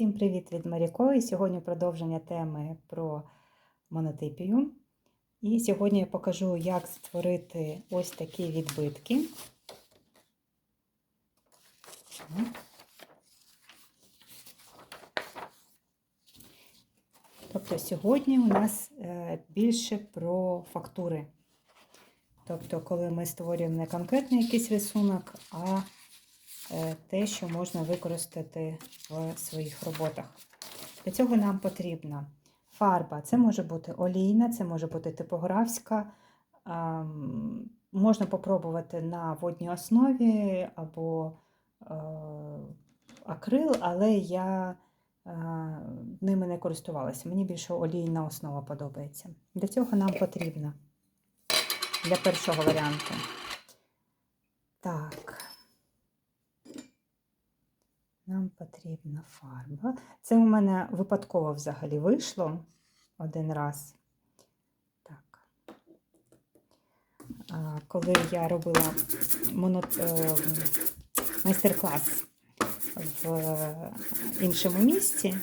Всім привіт від Маріко! І сьогодні продовження теми про монотипію. І сьогодні я покажу, як створити ось такі відбитки. Тобто сьогодні у нас е, більше про фактури. Тобто, коли ми створюємо не конкретний якийсь рисунок, а те, що можна використати в своїх роботах. Для цього нам потрібна фарба. Це може бути олійна, це може бути типографська. Можна попробувати на водній основі або е, акрил, але я е, ними не користувалася. Мені більше олійна основа подобається. Для цього нам потрібно для першого варіанту. Так. Нам потрібна фарба. Це у мене випадково взагалі вийшло один раз. Так. Коли я робила моно... е, майстер-клас в іншому місці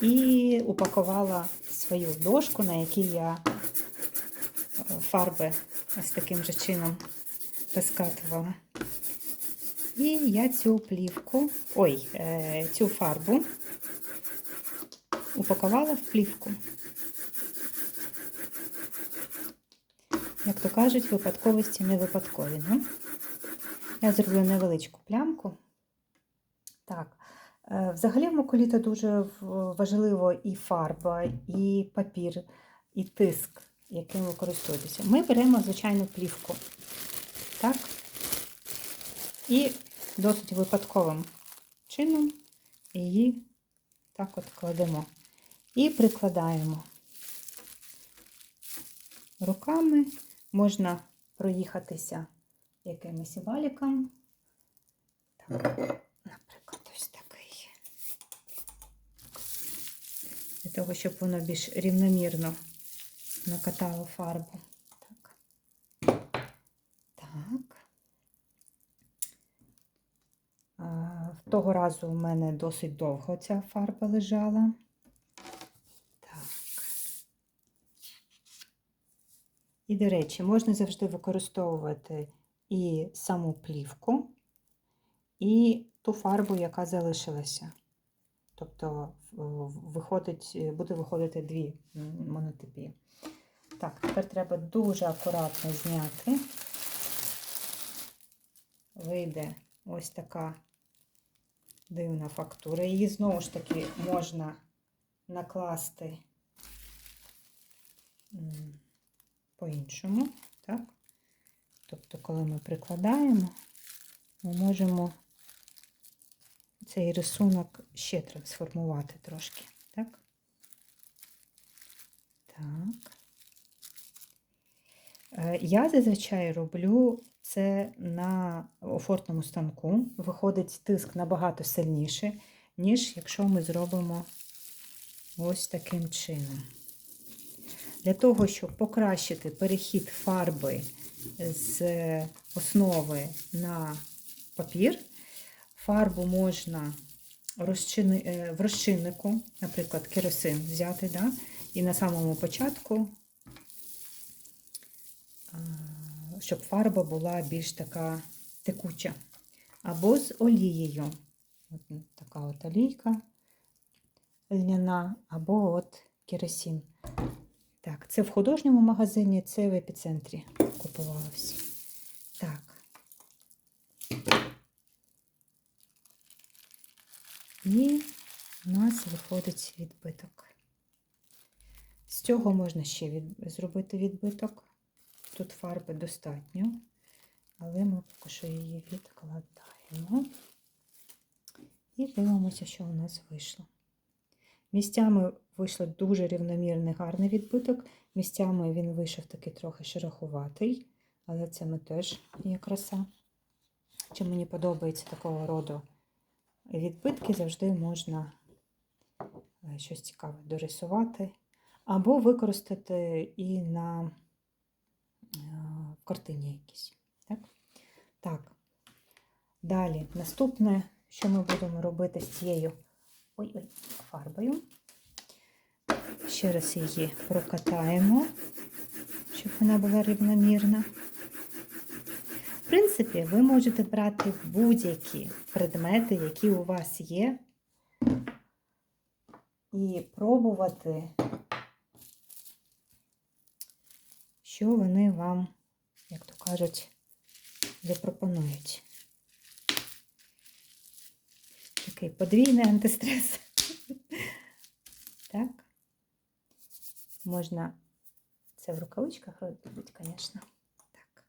і упакувала свою дошку, на якій я фарби ось таким же чином розкатувала. І я цю плівку, ой, е, цю фарбу упакувала в плівку. Як то кажуть, випадковості не випадкові. Ну? Я зроблю невеличку плямку. Так, е, взагалі в макуліта дуже важливо і фарба, і папір, і тиск, яким ви. Ми беремо звичайну плівку. Так? І досить випадковим чином її так от кладемо. І прикладаємо руками, можна проїхатися якимось валіком. Так, наприклад, ось такий. Для того, щоб воно більш рівномірно накатало фарбу. Так. Так. Того разу у мене досить довго ця фарба лежала. Так. І, до речі, можна завжди використовувати і саму плівку, і ту фарбу, яка залишилася. Тобто виходить, буде виходити дві монотипії. Так, тепер треба дуже акуратно зняти. Вийде ось така дивна фактура. Її знову ж таки можна накласти по-іншому. так? Тобто, коли ми прикладаємо, ми можемо цей рисунок ще трансформувати трошки. Так? Так. Е, я зазвичай роблю це на офортному станку. Виходить тиск набагато сильніше, ніж якщо ми зробимо ось таким чином. Для того, щоб покращити перехід фарби з основи на папір, фарбу можна е, в розчиннику, наприклад, керосин взяти, да? і на самому початку щоб фарба була більш така текуча. Або з олією. От така от олійка льняна, або от керосин. Так, це в художньому магазині, це в епіцентрі купувалося. Так. І у нас виходить відбиток. З цього можна ще від... зробити відбиток. Тут фарби достатньо, але ми поки що її відкладаємо і дивимося, що у нас вийшло. Місцями вийшло дуже рівномірний гарний відбиток. Місцями він вийшов такий трохи шерохуватий, але це ми теж є краса. Чи мені подобається такого роду відбитки, завжди можна е, щось цікаве дорисувати, або використати і на в картині якійсь. Так? так. Далі, наступне, що ми будемо робити з цією ой-ой, фарбою. Ще раз її прокатаємо, щоб вона була рівномірна. В принципі, ви можете брати будь-які предмети, які у вас є, і пробувати, що вони вам, як то кажуть, запропонують. Такий подвійний антистрес. Так. Можна це в рукавичках робити, звісно. Так.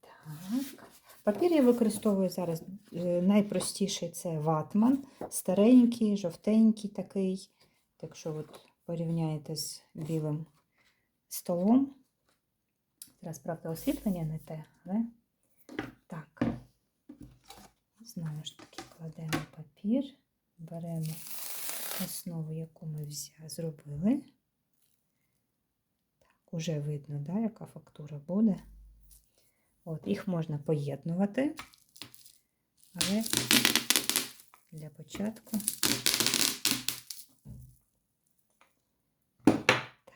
Так. Папір я використовую зараз е, найпростіший це ватман, старенький, жовтенький такий. Якщо от порівняєте з білим столом. Зараз, правда, освітлення не те, але так. Знову ж таки, кладемо папір, беремо основу, яку ми взя- зробили. Так, уже видно, да, яка фактура буде. От, їх можна поєднувати, але для початку. Так.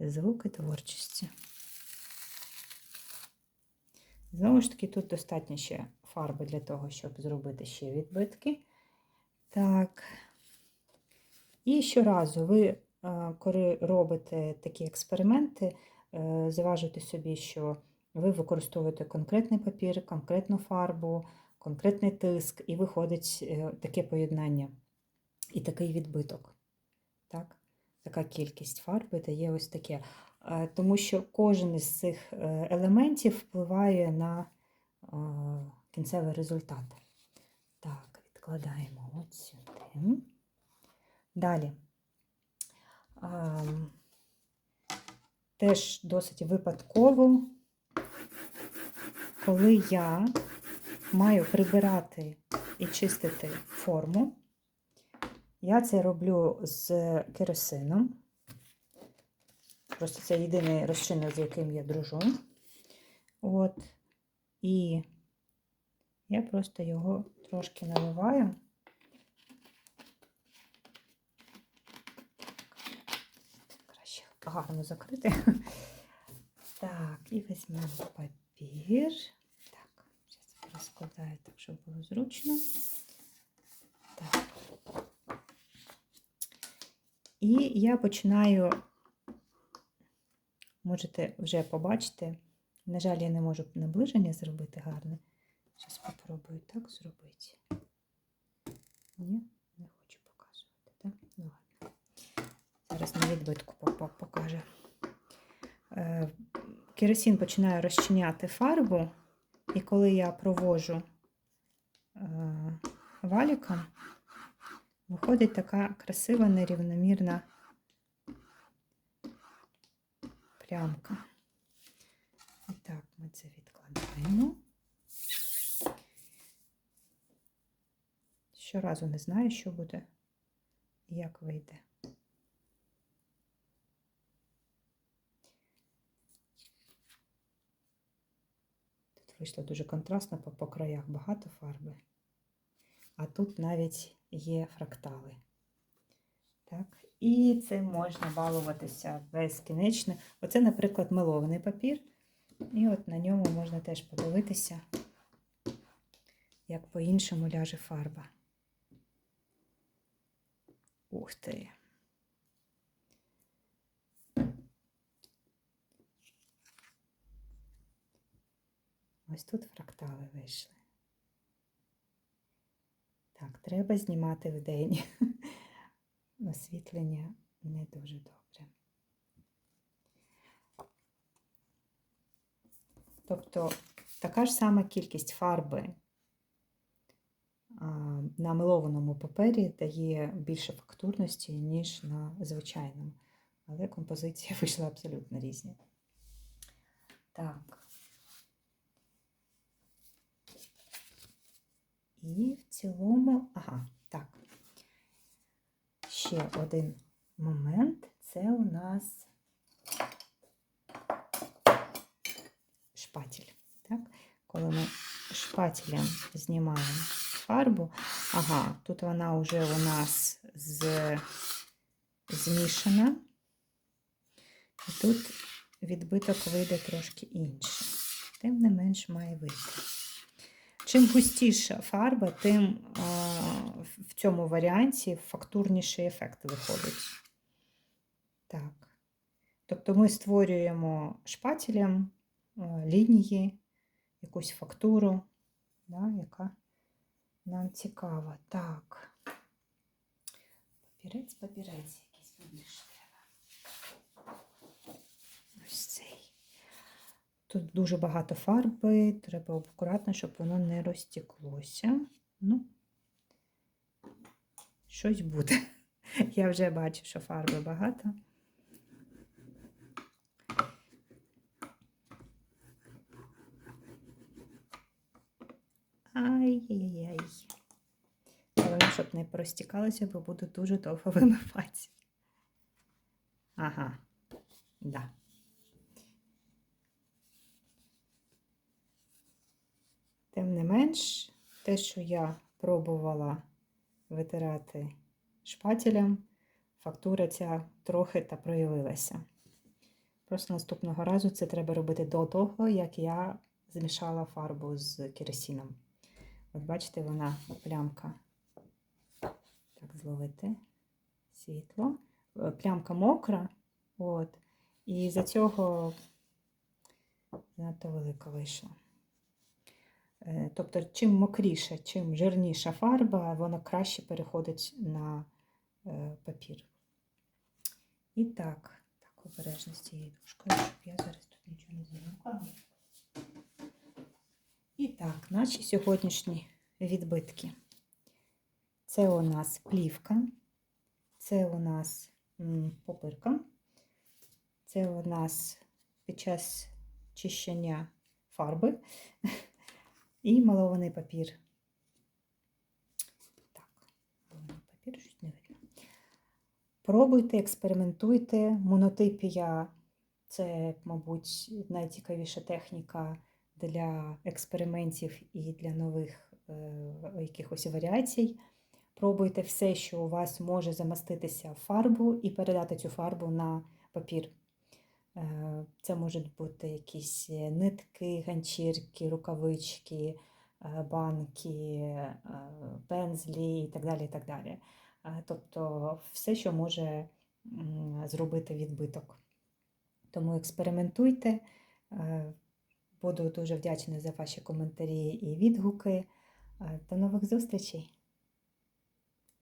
Звуки творчості. Знову ж таки, тут достатньо ще фарби для того, щоб зробити ще відбитки. Так. І щоразу ви, е, коли робите такі експерименти, е, зважуйте собі, що ви використовуєте конкретний папір, конкретну фарбу, конкретний тиск, і виходить е, таке поєднання і такий відбиток. Так? Така кількість фарби дає ось таке. Е, Тому що кожен із цих е, елементів впливає на кінцевий результат. Так, відкладаємо от сюди. Далі. Ем, Теж досить випадково, коли я маю прибирати і чистити форму, я це роблю з керосином. Просто це єдиний розчинник, з яким я дружу. От. І я просто його трошки наливаю. Краще гарно закрити. Так, і візьмемо папір. Так, зараз розкладаю так, щоб було зручно. Так. І я починаю, можете вже побачити, на жаль, я не можу наближення зробити гарне. Зараз спробую так зробити. Ні, не хочу показувати. Так? Ну, ладно. Зараз на відбитку по- по- покаже. Керосин починає розчиняти фарбу, і коли я провожу е, валіком, виходить така красива нерівномірна плямка. І так, ми це відкладаємо. Щоразу не знаю, що буде і як вийде. Тут вийшло дуже контрастно, по, по краях багато фарби. А тут навіть є фрактали. Так. І цим можна балуватися безкінечно. Оце, наприклад, мелований папір. І от на ньому можна теж подивитися, як по-іншому ляже фарба. Ух ти. Ось тут фрактали вийшли. Так, треба знімати вдень. Освітлення не дуже добре. Тобто така ж сама кількість фарби на мелованому папері дає більше фактурності, ніж на звичайному. Але композиція вийшла абсолютно різні. Так. І в цілому, ага, так. Ще один момент це у нас шпатель. Так? Коли ми шпателем знімаємо фарбу, ага, тут вона вже у нас з, змішана. І тут відбиток вийде трошки інший. Тим не менш має вийти. Чим густіша фарба, тим а, в цьому варіанті фактурніший ефект виходить. Так. Тобто ми створюємо шпателем лінії, якусь фактуру, да, яка нам цікава. Так. Папірець, папірець якийсь побільше треба. Ось цей. Тут дуже багато фарби, треба акуратно, щоб воно не розтеклося. Ну, щось буде. Я вже бачу, що фарби багато. Ай-яй-яй. Але щоб не простікалося, бо буду дуже довго вимивати. Ага, да. Тим не менш, те, що я пробувала витирати шпателем, фактура ця трохи та проявилася. Просто наступного разу це треба робити до того, як я змішала фарбу з керосином. От бачите, вона плямка. Так, зловити світло. Е, Плямка мокра, от, і за цього занадто велика вийшла. Е, Тобто, чим мокріша, чим жирніша фарба, вона краще переходить на е, папір. І так, так, обережно з цією дужкою, щоб я зараз тут нічого не замовкала. І так, наші сьогоднішні відбитки. Це у нас плівка, це у нас попирка, це у нас під час чищення фарби і малований папір. Так, малований папір, щось не видно. Пробуйте, експериментуйте. Монотипія це, мабуть, найцікавіша техніка для експериментів і для нових е, якихось варіацій. Пробуйте все, що у вас може замаститися в фарбу, і передати цю фарбу на папір. Е, Це можуть бути якісь нитки, ганчірки, рукавички, е, банки, е, пензлі і так далі. І так далі. Е, Тобто все, що може зробити відбиток. Тому експериментуйте. Е, Буду дуже вдячна за ваші коментарі і відгуки. Е, До нових зустрічей!